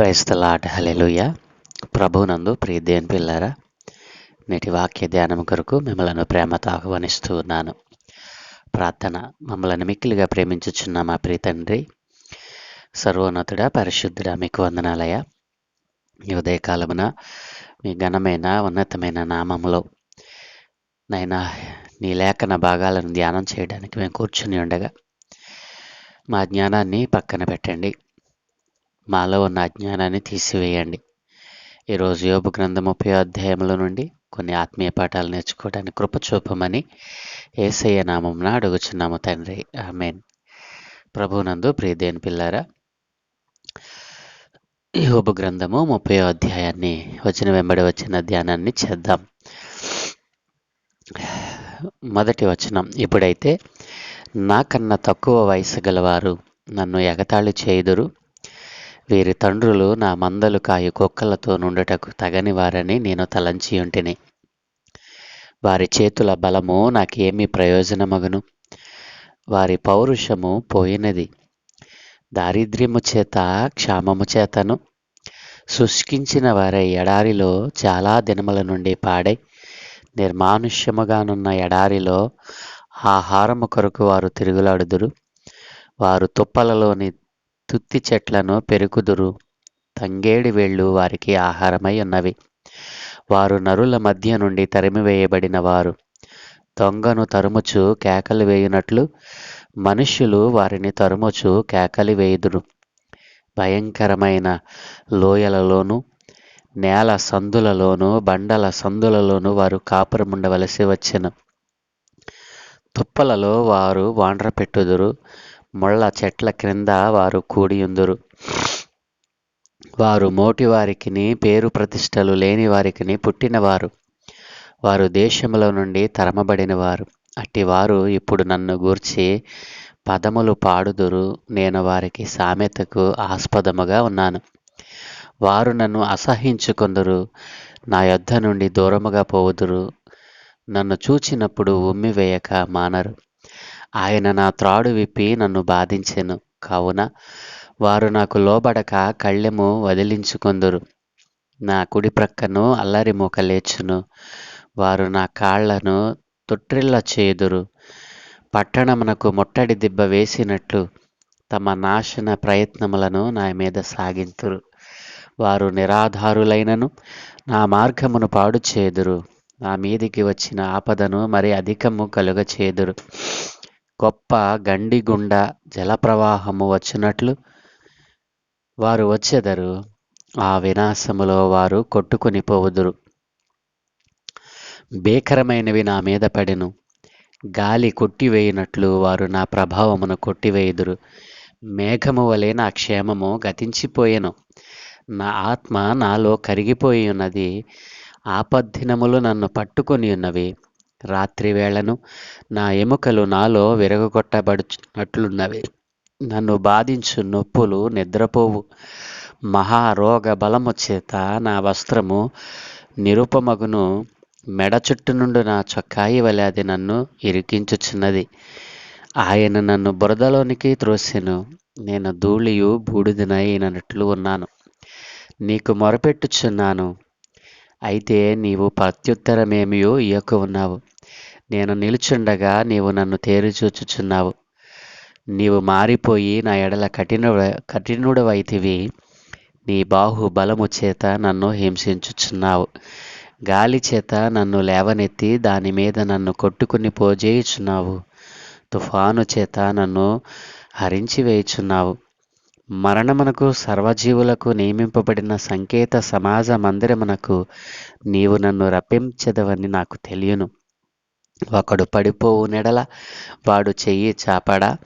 క్రైస్తలాట్ hallelujah ప్రభునందు ప్రీదేన్ పిల్లారా నేటి వాక్య ధ్యానం కొరకు మిమ్మలను ప్రేమతో ఆహ్వానిస్తూ ఉన్నాను. ప్రార్థన మమ్మల్ని మిక్కిలిగా ప్రేమించుచున్న మా ప్రియ తండ్రి సర్వోన్నతుడ పరిశుద్ధుడ మీకు వందనాలయ ఈ ఉదయకాలమున మీ ఘనమైన ఉన్నతమైన నామములో నైనా నీ లేఖన భాగాలను ధ్యానం చేయడానికి మేము కూర్చుని ఉండగా మా జ్ఞానాన్ని పక్కన పెట్టండి. మాలో ఉన్న అజ్ఞానాన్ని తీసివేయండి. ఈరోజు యోబు గ్రంథం ముప్పై అధ్యాయంలో నుండి కొన్ని ఆత్మీయ పాఠాలు నేర్చుకోవడానికి కృపచూపమని ఏసయ్య నామంన అడుగుచున్నాము తండ్రి. ఆమెన్. ప్రభునందు ప్రియదేని పిల్లారా యోబు గ్రంథము ముప్పై అధ్యాయాన్ని వచ్చిన వెంబడి వచ్చిన ధ్యానాన్ని చేద్దాం. మొదటి వచనం ఇప్పుడైతే నాకన్నా తక్కువ వయసు గలవారు నన్ను ఎగతాళి చేయుదురు. వీరి తండ్రులు నా మందలు కాయు కుక్కలతో నుండుటకు తగని వారని నేను తలంచి ఉంటిని. వారి చేతుల బలము నాకేమి ప్రయోజనమగును. వారి పౌరుషము పోయినది. దారిద్ర్యము చేత క్షామము చేతను. శుష్కించిన వారి ఎడారిలో చాలా దినముల నుండి పాడై నిర్మానుష్యముగానున్న ఎడారిలో ఆహారము కొరకు వారు తిరుగులాడుదురు. వారు తుప్పలలోని తుత్తి చెట్లను పెరుకుదురు తంగేడి వేళ్ళు వారికి ఆహారమై ఉన్నవి. వారు నరుల మధ్య నుండి తరిమివేయబడిన వారు. దొంగను తరుముచు కేకలు వేయునట్లు మనుష్యులు వారిని తరుముచు కేకలి వేయుదురు. భయంకరమైన లోయలలోను నేల సందులలోనూ బండల సందులలోనూ వారు కాపురముండవలసి వచ్చెను. తుప్పలలో వారు వాండ్ర పెట్టుదురు ముళ్ళ చెట్ల క్రింద వారు కూడియుందురు. వారు మోటి వారికిని పేరు ప్రతిష్టలు లేని వారికిని పుట్టినవారు. వారు దేశముల నుండి తరమబడిన వారు అట్టి వారు ఇప్పుడు నన్ను గూర్చి పదములు పాడుదురు. నేను వారికి సామెతకు ఆస్పదముగా ఉన్నాను. వారు నన్ను అసహించుకుందరు. నా యొద్ధ నుండి దూరముగా పోవుదురు. నన్ను చూచినప్పుడు ఉమ్మివేయక మానరు. ఆయన నా త్రాడు విప్పి నన్ను బాధించెను. కావున వారు నాకు లోబడక కళ్ళెము వదిలించుకొందురు. నా కుడి ప్రక్కను అల్లరి మూక లేచును. వారు నా కాళ్ళను తొట్టిల్ల చేదురు. పట్టణమునకు ముట్టడి దిబ్బ వేసినట్లు తమ నాశన ప్రయత్నములను నా మీద సాగింతురు. వారు నిరాధారులైనను నా మార్గమును పాడు చేదురు నా మీదికి వచ్చిన ఆపదను మరి అధికము కలుగ చేదురు గొప్ప గండిగుండా జలప్రవాహము వచ్చినట్లు వారు వచ్చెదరు. ఆ వినాశములో వారు కొట్టుకుని పోవుదురు. భీకరమైనవి నా మీద పడెను. గాలి కొట్టివేయినట్లు వారు నా ప్రభావమును కొట్టివేయుదురు. మేఘము వలె నా క్షేమము గతించిపోయెను. నా ఆత్మ నాలో కరిగిపోయి ఉన్నది ఆపద్దినములు నన్ను పట్టుకొని ఉన్నవి రాత్రి వేళను నా ఎముకలు నాలో విరగొట్టబడుచున్నట్లున్నవి నన్ను బాధించు నొప్పులు నిద్రపోవు. మహారోగ బలము చేత నా వస్త్రము నిరుపమగును. మెడ చుట్టు నుండి నా చొక్కాయి వలె అది నన్ను ఇరికించుచున్నది. ఆయన నన్ను బురదలోనికి త్రోసెను. నేను ధూళియు బూడిదనైనట్లు ఉన్నాను. నీకు మొరపెట్టుచున్నాను. అయితే నీవు ప్రత్యుత్తరమేమియో ఇయ్యకు ఉన్నావు. నేను నిలుచుండగా నీవు నన్ను తేరుచూచుచున్నావు. నీవు మారిపోయి నా ఎడల కఠిన కఠినుడవైతివి. నీ బాహుబలము చేత నన్ను హింసించుచున్నావు. గాలి చేత నన్ను లేవనెత్తి దాని మీద నన్ను కొట్టుకుని పోజేయుచున్నావు. తుఫాను చేత నన్ను హరించి వేయుచున్నావు మరణమునకు సర్వజీవులకు నియమింపబడిన సంకేత సమాజ మందిరమునకు నీవు నన్ను రప్పించదవని నాకు తెలియను. ఒకడు పడిపోవు నెడల వాడు చెయ్యి చాపడా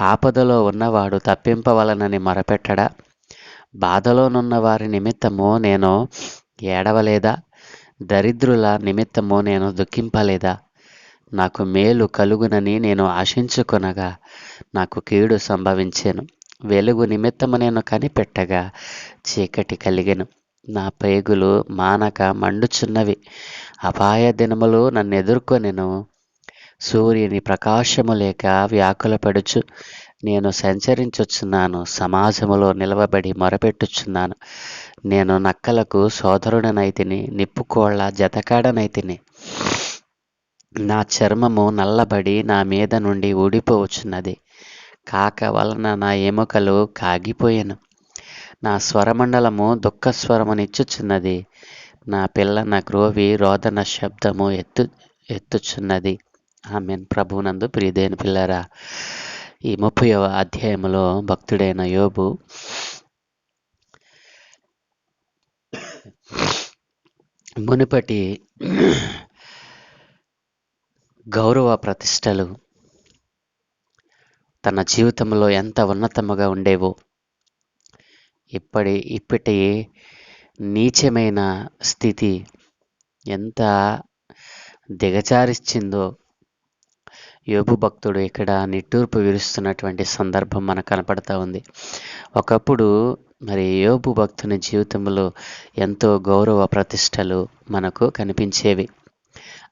ఆపదలో ఉన్నవాడు తప్పింపవలనని మొరపెట్టడా. బాధలోనున్న వారి నిమిత్తము నేను ఏడవలేదా? దరిద్రుల నిమిత్తము నేను దుఃఖింపలేదా? నాకు మేలు కలుగునని నేను ఆశించుకొనగా నాకు కీడు సంభవించాను. వెలుగు నిమిత్తము నేను కనిపెట్టగా చీకటి కలిగెను. నా పేగులు మానక మండుచున్నవి. అపాయ దినములు నన్ను ఎదుర్కొనెను సూర్యుని ప్రకాశము లేక వ్యాకులపడుచు నేను సంచరించుచున్నాను. సమాజములో నిలవబడి మొరపెట్టుచున్నాను. నేను నక్కలకు సోదరుడనైతిని నిప్పుకోళ్ళ జతకాడనైతిని నా చర్మము నల్లబడి నా మీద నుండి ఊడిపోవచ్చున్నది. కాక వలన నా ఎముకలు కాగిపోయాను. నా స్వరమండలము దుఃఖ స్వరమునిచ్చుచున్నది నా పిల్ల నా క్రోవి రోదన శబ్దము ఎత్తు ఎత్తుచున్నది. ఆమెన్. ప్రభునందు ప్రియదైన పిల్లరా ఈ ముప్పైవ అధ్యాయములో భక్తుడైన యోబు మునుపటి గౌరవ ప్రతిష్టలు తన జీవితంలో ఎంత ఉన్నతముగా ఉండేవో ఇప్పటి ఇప్పటి నీచమైన స్థితి ఎంత దిగజారిచ్చిందో యోబు భక్తుడు ఇక్కడ నిట్టూర్పు విరుస్తున్నటువంటి సందర్భం మనకు కనపడతా ఉంది. ఒకప్పుడు మరి యోబు భక్తుని జీవితంలో ఎంతో గౌరవ ప్రతిష్టలు మనకు కనిపించేవి.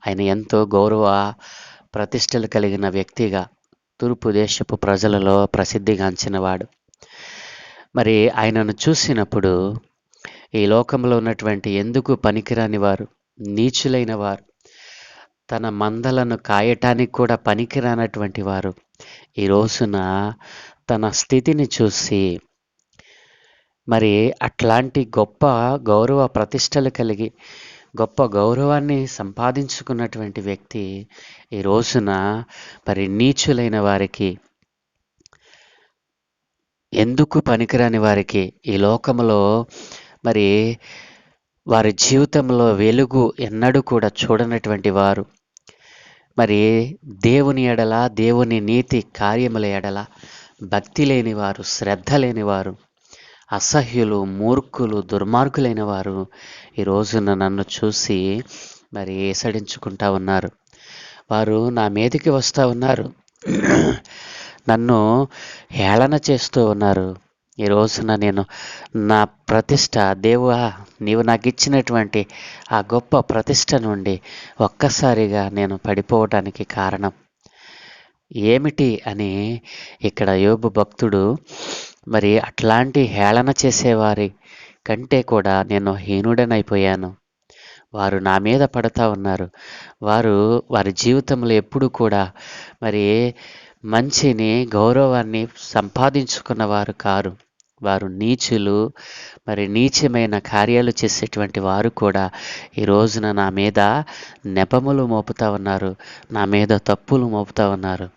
ఆయన ఎంతో గౌరవ ప్రతిష్టలు కలిగిన వ్యక్తిగా తూర్పు దేశపు ప్రజలలో ప్రసిద్ధిగాంచినవాడు మరి ఆయనను చూసినప్పుడు ఈ లోకంలో ఉన్నటువంటి ఎందుకు పనికిరాని వారు నీచులైన వారు తన మందలను కాయటానికి కూడా పనికిరానటువంటి వారు ఈ రోజున తన స్థితిని చూసి మరి అట్లాంటి గొప్ప గౌరవ ప్రతిష్టలు కలిగి గొప్ప గౌరవాన్ని సంపాదించుకున్నటువంటి వ్యక్తి ఈ రోజున మరి నీచులైన వారికి ఎందుకు పనికిరాని వారికి ఈ లోకంలో మరి వారి జీవితంలో వెలుగు ఎన్నడూ కూడా చూడనటువంటి వారు. మరి దేవుని ఎడల దేవుని నీతి కార్యముల ఎడల భక్తి లేని వారు శ్రద్ధ లేని వారు అసహ్యులు మూర్ఖులు దుర్మార్గులైన వారు ఈ రోజున నన్ను చూసి మరి ఏసడించుకుంటా ఉన్నారు. వారు నా మీదకి వస్తూ ఉన్నారు. నన్ను హేళన చేస్తూ ఉన్నారు. ఈ రోజున నేను నా ప్రతిష్ట దేవువా నీవు నాకు ఇచ్చినటువంటి ఆ గొప్ప ప్రతిష్ట నుండి ఒక్కసారిగా నేను పడిపోవటానికి కారణం ఏమిటి అని ఇక్కడ యోబు భక్తుడు మరి అట్లాంటి హేళన చేసేవారి కంటే కూడా నేను హీనుడనైపోయాను. వారు నా మీద పడతా ఉన్నారు. వారు వారి జీవితంలో ఎప్పుడు కూడా మరి మంచిని గౌరవాన్ని సంపాదించుకున్న వారు కారు. వారు నీచులు మరి నీచమైన కార్యాలు చేసేటువంటి వారు కూడా ఈ రోజున నా మీద నెపములు మోపుతా ఉన్నారు. నా మీద తప్పులు మోపుతా ఉన్నారు.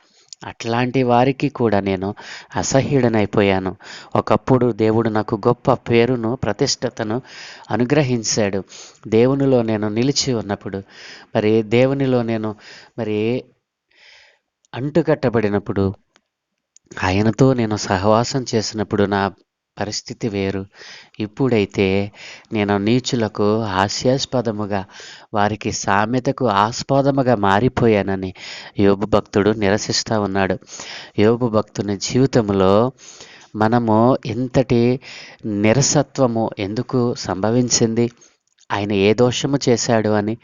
అట్లాంటి వారికి కూడా నేను అసహ్యుడనైపోయాను. ఒకప్పుడు దేవుడు నాకు గొప్ప పేరును ప్రతిష్టతను అనుగ్రహించాడు. దేవునిలో నేను నిలిచి ఉన్నప్పుడు మరి దేవునిలో నేను మరి అంటుకట్టబడినప్పుడు ఆయనతో నేను సహవాసం చేసినప్పుడు నా పరిస్థితి వేరు. ఇప్పుడైతే నేను నీచులకు హాస్యాస్పదముగా వారికి సామెతకు ఆస్పదముగా మారిపోయానని యోబు భక్తుడు నిరసిస్తూ ఉన్నాడు. యోబు భక్తుని జీవితంలో మనము ఇంతటి నిరసత్వము ఎందుకు సంభవించింది? ఆయన ఏ దోషము చేశాడు అని.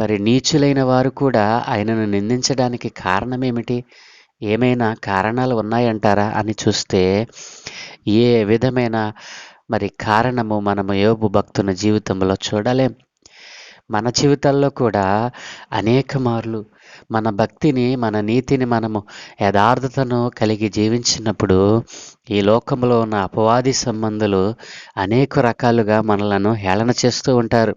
మరి నీచులైన వారు కూడా ఆయనను నిందించడానికి కారణమేమిటి? ఏమైనా కారణాలు ఉన్నాయంటారా అని చూస్తే ఏ విధమైన మరి కారణము మనము యోబు భక్తుని జీవితంలో చూడలేం. మన జీవితాల్లో కూడా అనేక మార్లు మన భక్తిని మన నీతిని మనము యథార్థతను కలిగి జీవించినప్పుడు ఈ లోకంలో ఉన్న అపవాది సంబంధులు అనేక రకాలుగా మనలను హేళన చేస్తూ ఉంటారు.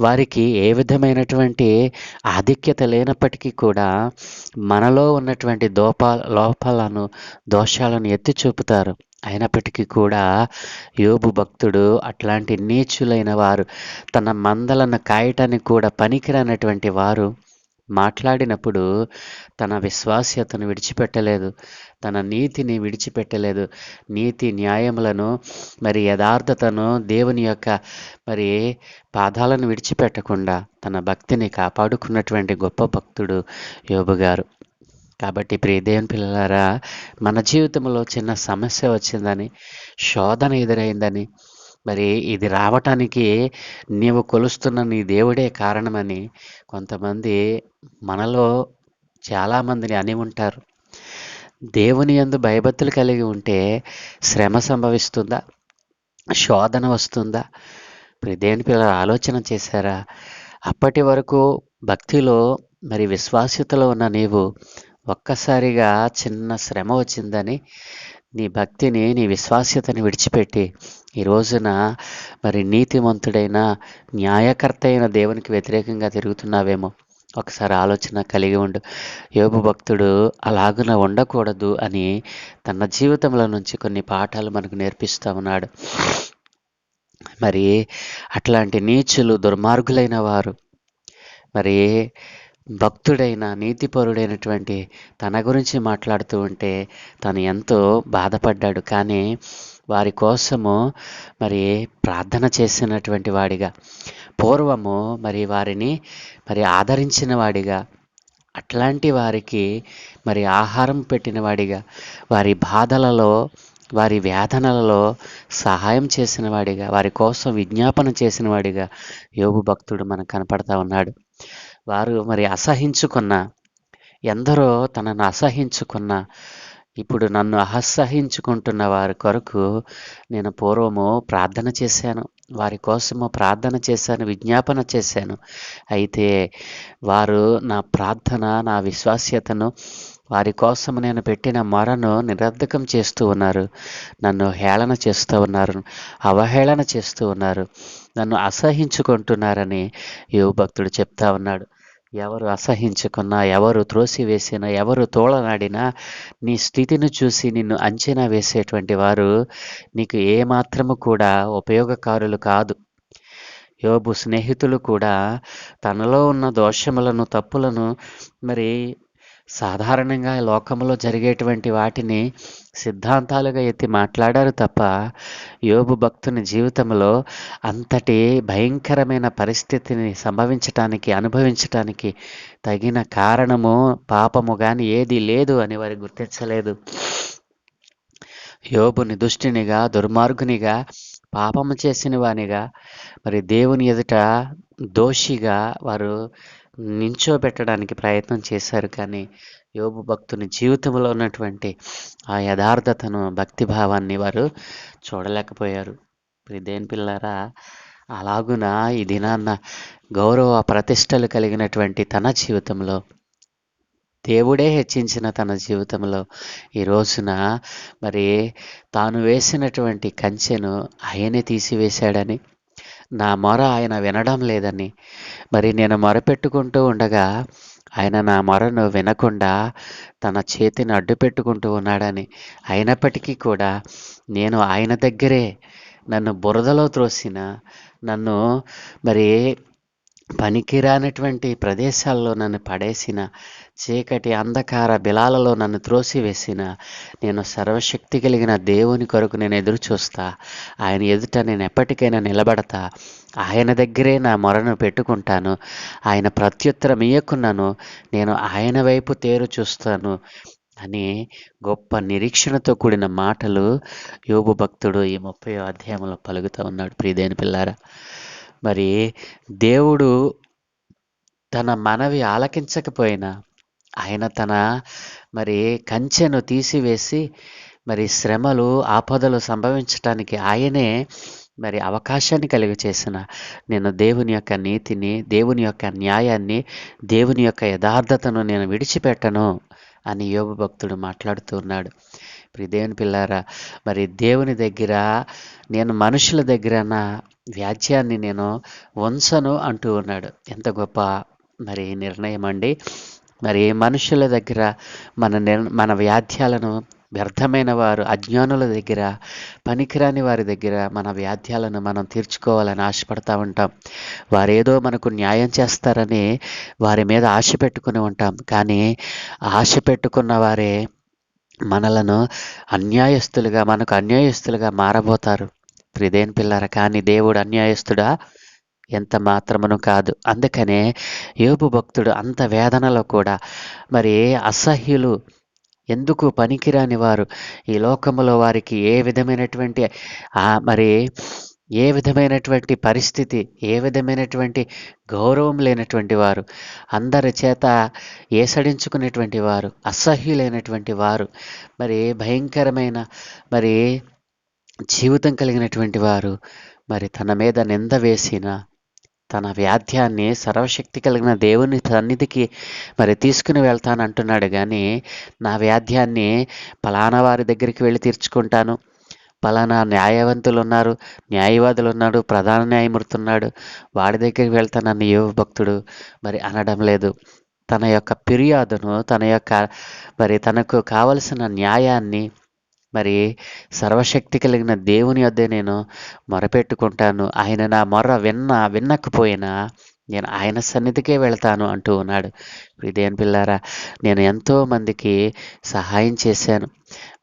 వారికి ఏ విధమైనటువంటి ఆధిక్యత లేనప్పటికీ కూడా మనలో ఉన్నటువంటి దోప లోపాలను దోషాలను ఎత్తి చూపుతారు. అయినప్పటికీ కూడా యోబు భక్తుడు అట్లాంటి నీచులైన వారు తన మందలను కాయటానికి కూడా పనికిరానటువంటి వారు మాట్లాడినప్పుడు తన విశ్వాస్యతను విడిచిపెట్టలేదు తన నీతిని విడిచిపెట్టలేదు. నీతి న్యాయములను మరి యథార్థతను దేవుని యొక్క మరి పాదాలను విడిచిపెట్టకుండా తన భక్తిని కాపాడుకున్నటువంటి గొప్ప భక్తుడు యోబు గారు. కాబట్టి ప్రియ దేవుని పిల్లలారా మన జీవితంలో చిన్న సమస్య వచ్చిందని శోధన ఎదురైందని మరి ఇది రావటానికి నీవు కొలుస్తున్న నీ దేవుడే కారణమని కొంతమంది మనలో చాలామందిని అని ఉంటారు. దేవుని యందు భయభక్తులు కలిగి ఉంటే శ్రమ సంభవిస్తుందా? శోధన వస్తుందా? ఇప్పుడు దేని పిల్లలు ఆలోచన చేశారా? అప్పటి వరకు భక్తిలో మరి విశ్వాస్యతలో ఉన్న నీవు ఒక్కసారిగా చిన్న శ్రమ వచ్చిందని నీ భక్తిని నీ విశ్వాస్యతని విడిచిపెట్టి ఈ రోజున మరి నీతిమంతుడైన న్యాయకర్త అయిన దేవునికి వ్యతిరేకంగా తిరుగుతున్నావేమో. ఒకసారి ఆలోచన కలిగి ఉండు. యోగు భక్తుడు అలాగున ఉండకూడదు అని తన జీవితంలో నుంచి కొన్ని పాఠాలు మనకు నేర్పిస్తూ ఉన్నాడు. మరి అట్లాంటి నీచులు దుర్మార్గులైన వారు మరి భక్తుడైన నీతిపరుడైనటువంటి తన గురించి మాట్లాడుతూ ఉంటే తను ఎంతో బాధపడ్డాడు. కానీ వారి కోసము మరి ప్రార్థన చేసినటువంటి వాడిగా పూర్వము మరి వారిని మరి ఆదరించిన వాడిగా అట్లాంటి వారికి మరి ఆహారం పెట్టిన వాడిగా వారి బాధలలో వారి వేదనలలో సహాయం చేసిన వాడిగా వారి కోసం విజ్ఞాపన చేసిన వాడిగా యోగు భక్తుడు మనకు కనపడతా ఉన్నాడు. వారు మరి అసహించుకున్న ఎందరో తనను అసహించుకున్న ఇప్పుడు నన్ను అసహించుకుంటున్న వారి కొరకు నేను పూర్వము ప్రార్థన చేశాను. వారి కోసము ప్రార్థన చేశాను విజ్ఞాపన చేశాను. అయితే వారు నా ప్రార్థన నా విశ్వాస్యతను వారి కోసం నేను పెట్టిన మొరను నిరర్ధకం చేస్తూ ఉన్నారు. నన్ను హేళన చేస్తూ ఉన్నారు. అవహేళన చేస్తూ ఉన్నారు. నన్ను అసహించుకుంటున్నారని యువ భక్తుడు చెప్తా ఉన్నాడు. ఎవరు అసహించుకున్నా ఎవరు త్రోసివేసినా ఎవరు తోళనాడినా నీ స్థితిని చూసి నిన్ను అంచనా వేసేటువంటి వారు నీకు ఏమాత్రము కూడా ఉపయోగకారులు కాదు. యోబు స్నేహితులు కూడా తనలో ఉన్న దోషములను తప్పులను మరి సాధారణంగా లోకంలో జరిగేటువంటి వాటిని సిద్ధాంతాలుగా ఎత్తి మాట్లాడారు తప్ప యోబు భక్తుని జీవితంలో అంతటి భయంకరమైన పరిస్థితిని సంభవించటానికి అనుభవించటానికి తగిన కారణము పాపము కానీ ఏది లేదు అని వారు గుర్తించలేదు. యోబుని దుష్టినిగా దుర్మార్గునిగా పాపము చేసిన వానిగా మరి దేవుని ఎదుట దోషిగా వారు నించోబెట్టడానికి ప్రయత్నం చేశారు. కానీ యోబు భక్తుని జీవితంలో ఉన్నటువంటి ఆ యథార్థతను భక్తిభావాన్ని వారు చూడలేకపోయారు. దేని పిల్లారా అలాగున ఈ దినాన్న గౌరవ ప్రతిష్టలు కలిగినటువంటి తన జీవితంలో దేవుడే హెచ్చించిన తన జీవితంలో ఈ రోజున మరి తాను వేసినటువంటి కంచెను ఆయనే తీసివేశాడని నా మొర ఆయన వినడం లేదని. మరి నేను మొరపెట్టుకుంటూ ఉండగా ఆయన నా మొరను వినకుండా తన చేతిని అడ్డు పెట్టుకుంటూ ఉన్నాడని. అయినప్పటికీ కూడా నేను ఆయన దగ్గరే నన్ను బురదలో త్రోసిన నన్ను మరి పనికిరానటువంటి ప్రదేశాల్లో నన్ను పడేసిన చీకటి అంధకార బిలాలలో నన్ను త్రోసివేసిన నేను సర్వశక్తి కలిగిన దేవుని కొరకు నేను ఎదురు చూస్తా ఆయన ఎదుట నేను ఎప్పటికైనా నిలబడతా. ఆయన దగ్గరే నా మొరను పెట్టుకుంటాను. ఆయన ప్రత్యుత్తరం ఇయ్యకున్నాను. నేను ఆయన వైపు తేరు చూస్తాను అని గొప్ప నిరీక్షణతో కూడిన మాటలు యోగు భక్తుడు ఈ ముప్పై అధ్యాయంలో పలుకుతూ ఉన్నాడు. ప్రియదేని పిల్లారా మరి దేవుడు తన మనవి ఆలకించకపోయినా ఆయన తన మరి కంచెను తీసివేసి మరి శ్రమలు ఆపదలు సంభవించటానికి ఆయనే మరి అవకాశాన్ని కలిగి చేసిన. నేను దేవుని యొక్క నీతిని దేవుని యొక్క న్యాయాన్ని దేవుని యొక్క యథార్థతను నేను విడిచిపెట్టను అని యోగ భక్తుడు మాట్లాడుతూ ఉన్నాడు. ఇప్పుడు దేవుని పిల్లారా మరి దేవుని దగ్గర నేను మనుషుల దగ్గర నా వ్యాజ్యాన్ని నేను వంచను అంటూ ఉన్నాడు. ఎంత గొప్ప మరి నిర్ణయం అండి. మరి మనుషుల దగ్గర మన మన వ్యాధ్యాలను వ్యర్థమైన వారు అజ్ఞానుల దగ్గర పనికిరాని వారి దగ్గర మన వ్యాధ్యాలను మనం తీర్చుకోవాలని ఆశపడతా ఉంటాం. వారేదో మనకు న్యాయం చేస్తారని వారి మీద ఆశ పెట్టుకుని ఉంటాం. కానీ ఆశ పెట్టుకున్న వారే మనలను అన్యాయస్తులుగా మనకు అన్యాయస్తులుగా మారబోతారు. ప్రిదేన్ పిల్లర కానీ దేవుడు అన్యాయస్తుడా? ఎంత మాత్రమును కాదు. అందుకనే యోబు భక్తుడు అంత వేదనలో కూడా మరి అసహ్యులు ఎందుకు పనికిరాని వారు? ఈ లోకములో వారికి ఏ విధమైనటువంటి మరి ఏ విధమైనటువంటి పరిస్థితి ఏ విధమైనటువంటి గౌరవం లేనటువంటి వారు అందరి చేత ఏసడించుకునేటువంటి వారు అసహ్యులైనటువంటి వారు మరి భయంకరమైన మరి జీవితం కలిగినటువంటి వారు మరి తన మీద నింద వేసిన తన వ్యాధ్యాన్ని సర్వశక్తి కలిగిన దేవుని సన్నిధికి మరి తీసుకుని వెళ్తానంటున్నాడు. కానీ నా వ్యాధ్యాన్ని పలానా వారి దగ్గరికి వెళ్ళి తీర్చుకుంటాను. పలానా న్యాయవంతులు ఉన్నారు న్యాయవాదులు ఉన్నాడు ప్రధాన న్యాయమూర్తి ఉన్నాడు వాడి దగ్గరికి వెళ్తానని యువ భక్తుడు మరి అనడం లేదు. తన యొక్క ఫిర్యాదును తన యొక్క మరి తనకు కావలసిన న్యాయాన్ని మరి సర్వశక్తి కలిగిన దేవుని వద్దే నేను మొరపెట్టుకుంటాను. ఆయన నా మొర్ర విన్న విన్నకపోయినా నేను ఆయన సన్నిధికే వెళ్తాను అంటూ ఉన్నాడు. ఇదేం పిల్లారా నేను ఎంతో మందికి సహాయం చేశాను.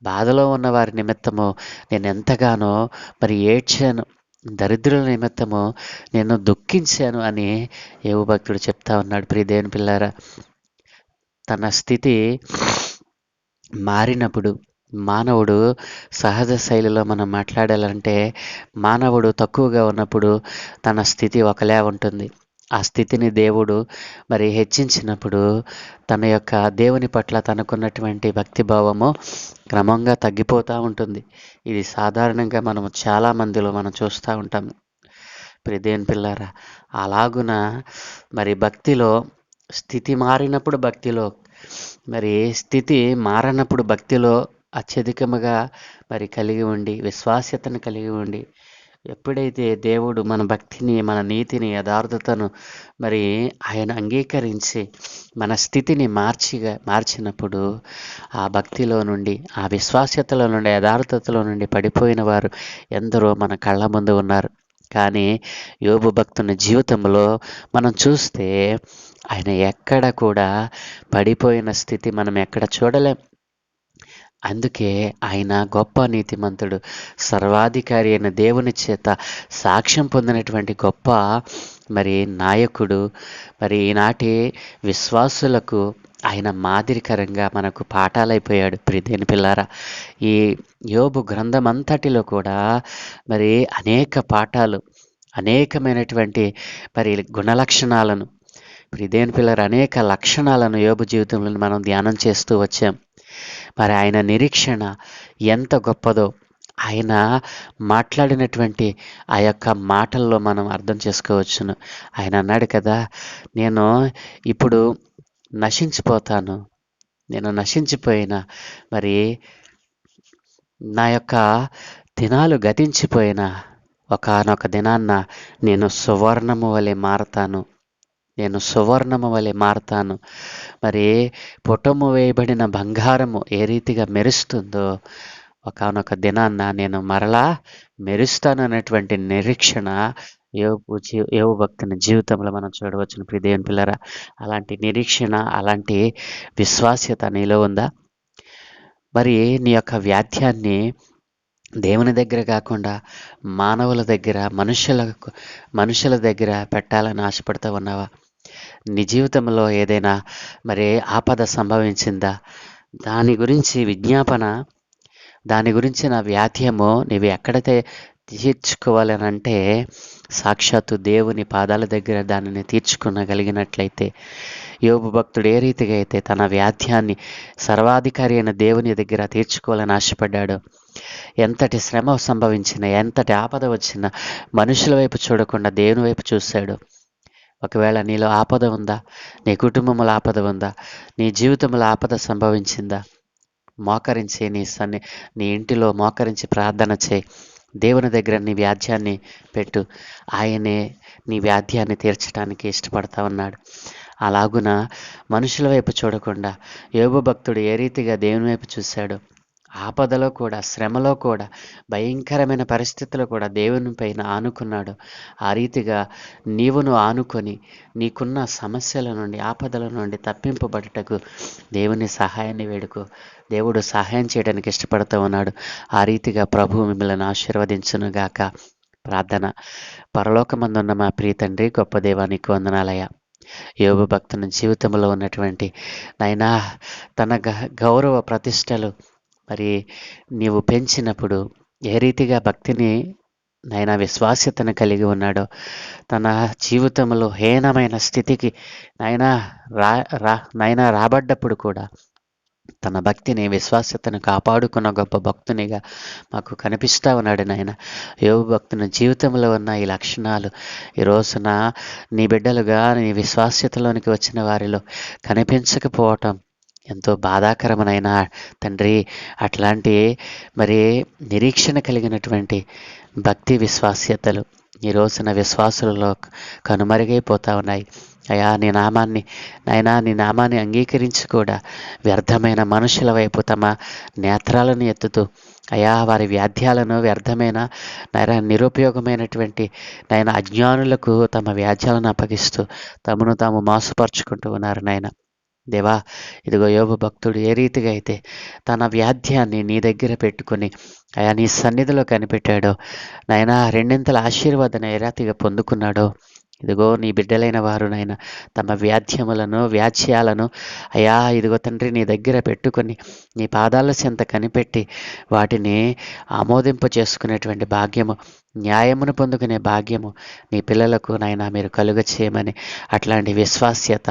బాధలో ఉన్న వారి నిమిత్తము నేను ఎంతగానో మరి ఏడ్చాను. దరిద్రుల నిమిత్తము నేను దుఃఖించాను అని ఏవు భక్తుడు చెప్తా ఉన్నాడు. ప్రిదేన్ పిల్లారా తన స్థితి మారినప్పుడు మానవుడు సహజ శైలిలో మనం మాట్లాడాలంటే మానవుడు తక్కువగా ఉన్నప్పుడు తన స్థితి ఒకలా ఉంటుంది. ఆ స్థితిని దేవుడు మరి హెచ్చించినప్పుడు తన యొక్క దేవుని పట్ల తనకున్నటువంటి భక్తిభావము క్రమంగా తగ్గిపోతూ ఉంటుంది. ఇది సాధారణంగా మనం చాలా మందిలో మనం చూస్తూ ఉంటాము ప్రిదేన్ పిల్లారా అలాగున మరి భక్తిలో స్థితి మారినప్పుడు భక్తిలో మరి స్థితి మారనప్పుడు భక్తిలో అత్యధికముగా మరి కలిగి ఉండి విశ్వాస్యతను కలిగి ఉండి ఎప్పుడైతే దేవుడు మన భక్తిని మన నీతిని యథార్థతను మరి ఆయన అంగీకరించి మన స్థితిని మార్చిగా మార్చినప్పుడు ఆ భక్తిలో నుండి ఆ విశ్వాస్యతలో నుండి యథార్థతలో నుండి పడిపోయిన వారు ఎందరో మన కళ్ళ ముందు ఉన్నారు. కానీ యోబు భక్తుని జీవితంలో మనం చూస్తే ఆయన ఎక్కడ కూడా పడిపోయిన స్థితి మనం ఎక్కడ చూడలేం. అందుకే ఆయన గొప్ప నీతిమంతుడు సర్వాధికారి అయిన దేవుని చేత సాక్ష్యం పొందినటువంటి గొప్ప మరి నాయకుడు. మరి ఈనాటి విశ్వాసులకు ఆయన మాదిరికరంగా మనకు పాఠాలైపోయాడు. ప్రిదేని పిల్లారా ఈ యోబు గ్రంథం అంతటిలో కూడా మరి అనేక పాఠాలు అనేకమైనటువంటి మరి గుణలక్షణాలను ప్రిదేని పిల్లర అనేక లక్షణాలను యోబు జీవితంలో మనం ధ్యానం చేస్తూ వచ్చాం. మరి ఆయన నిరీక్షణ ఎంత గొప్పదో. ఆయన మాట్లాడినటువంటి ఆ యొక్క మాటల్లో మనం అర్థం చేసుకోవచ్చును. ఆయన అన్నాడు కదా నేను ఇప్పుడు నశించిపోతాను. నేను నశించిపోయిన మరి నా యొక్క దినాలు గతించిపోయిన ఒకనొక దినాన్న నేను సువర్ణము వలె మారతాను. నేను సువర్ణము వలె మారతాను. మరి పుటము వేయబడిన బంగారము ఏ రీతిగా మెరుస్తుందో ఒకనొక దినాన్న నేను మరలా మెరుస్తాను అనేటువంటి నిరీక్షణ యోగు జీ యోగు భక్తుని జీవితంలో మనం చూడవచ్చును ప్రిదేవన్ పిల్లరా. అలాంటి నిరీక్షణ అలాంటి విశ్వాస్యత నీలో ఉందా? మరి నీ యొక్క వ్యాధ్యాన్ని దేవుని దగ్గర కాకుండా మానవుల దగ్గర మనుషుల మనుషుల దగ్గర పెట్టాలని ఆశపడుతూ ఉన్నావా? నీ జీవితంలో ఏదైనా మరి ఆపద సంభవించిందా? దాని గురించి విజ్ఞాపన దాని గురించి నా వ్యాధ్యము నీవు ఎక్కడైతే తీర్చుకోవాలనంటే సాక్షాత్తు దేవుని పాదాల దగ్గర దానిని తీర్చుకునగలిగినట్లయితే యోగు భక్తుడు ఏ రీతిగా అయితే తన వ్యాధ్యాన్ని సర్వాధికారి అయిన దేవుని దగ్గర తీర్చుకోవాలని ఆశపడ్డాడు ఎంతటి శ్రమ సంభవించినా ఎంతటి ఆపద వచ్చినా మనుషుల వైపు చూడకుండా దేవుని వైపు చూశాడు ఒకవేళ నీలో ఆపద ఉందా? నీ కుటుంబంలో ఆపద ఉందా? నీ జీవితంలో ఆపద సంభవించిందా? మోకరించి నీ సన్ని నీ ఇంటిలో మోకరించి ప్రార్థన చేయి. దేవుని దగ్గర నీ వ్యాధ్యాన్ని పెట్టు. ఆయనే నీ వ్యాధ్యాన్ని తీర్చడానికి ఇష్టపడతా ఉన్నాడు. అలాగున మనుషుల వైపు చూడకుండా యోగ భక్తుడు ఏ రీతిగా దేవుని వైపు చూశాడు? ఆపదలో కూడా శ్రమలో కూడా భయంకరమైన పరిస్థితుల్లో కూడా దేవుని పైన ఆనుకున్నాడు. ఆ రీతిగా నీవును ఆనుకొని నీకున్న సమస్యల నుండి ఆపదల నుండి తప్పింపబడుటకు దేవుని సహాయాన్ని వేడుకో. దేవుడు సహాయం చేయడానికి ఇష్టపడుతూ ఉన్నాడు. ఆ రీతిగా ప్రభు మిమ్మల్ని ఆశీర్వదించునుగాక ప్రార్థన. పరలోకమందున్న మా ప్రియ తండ్రి గొప్ప దేవానికి వందనాలయ యోగ భక్తుని జీవితంలో ఉన్నటువంటి నాయనా తన గ- గౌరవ ప్రతిష్టలు మరి నీవు పెంచినప్పుడు ఏ రీతిగా భక్తిని నైనా విశ్వాస్యతను కలిగి ఉన్నాడో తన జీవితంలో హీనమైన స్థితికి నైనా రా రా నైనా రాబడ్డప్పుడు కూడా తన భక్తిని విశ్వాస్యతను కాపాడుకున్న గొప్ప భక్తునిగా మాకు కనిపిస్తూ ఉన్నాడు నాయన. యోగు భక్తుని జీవితంలో ఉన్న ఈ లక్షణాలు ఈ రోజున నీ బిడ్డలుగా నీ విశ్వాస్యతలోనికి వచ్చిన వారిలో కనిపించకపోవటం ఎంతో బాధాకరమైన తండ్రి అట్లాంటి మరి నిరీక్షణ కలిగినటువంటి భక్తి విశ్వాస్యతలు ఈ రోజున విశ్వాసులలో కనుమరుగైపోతా ఉన్నాయి. అయా నీ నామాన్ని నాయనా నీ నామాన్ని అంగీకరించి కూడా వ్యర్థమైన మనుషుల వైపు తమ నేత్రాలను ఎత్తుతూ అయా వారి వ్యాధ్యాలను వ్యర్థమైన నైనా నిరుపయోగమైనటువంటి నాయన అజ్ఞానులకు తమ వ్యాధ్యాలను అప్పగిస్తూ తమను తాము మాసుపరుచుకుంటూ ఉన్నారు నాయన. దేవా ఇదిగో యోగ భక్తుడు ఏ రీతిగా అయితే తన వ్యాధ్యాన్ని నీ దగ్గర పెట్టుకుని అయా నీ సన్నిధిలో కనిపెట్టాడో నాయన రెండింతల ఆశీర్వాదం ఏ రీతిగా పొందుకున్నాడో ఇదిగో నీ బిడ్డలైన వారు తమ వ్యాధ్యములను వ్యాజ్యాలను అయా ఇదిగో తండ్రి నీ దగ్గర పెట్టుకొని నీ పాదాల చెంత కనిపెట్టి వాటిని ఆమోదింప చేసుకునేటువంటి భాగ్యము న్యాయమును పొందుకునే భాగ్యము నీ పిల్లలకు నాయన మీరు కలుగ చేయమని అట్లాంటి విశ్వాస్యత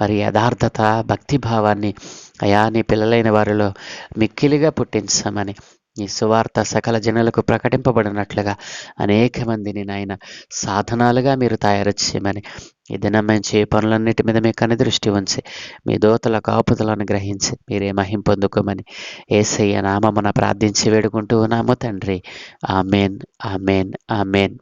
మరి యథార్థత భక్తిభావాన్ని అయా నీ పిల్లలైన వారిలో మిక్కిలిగా పుట్టించమని నీ సువార్త సకల జనులకు ప్రకటింపబడినట్లుగా అనేక మందిని నాయన సాధనాలుగా మీరు తయారు చేయమని. ఈ దినం మేము చేయ పనులన్నిటి మీద మీ కని దృష్టి ఉంచి మీ దోతల కాపుదలను గ్రహించి మీరే మహింపొందుకోమని ఏసయ్య నామమున ప్రార్థించి వేడుకుంటూ ఉన్నాము తండ్రి. Amen amen amen.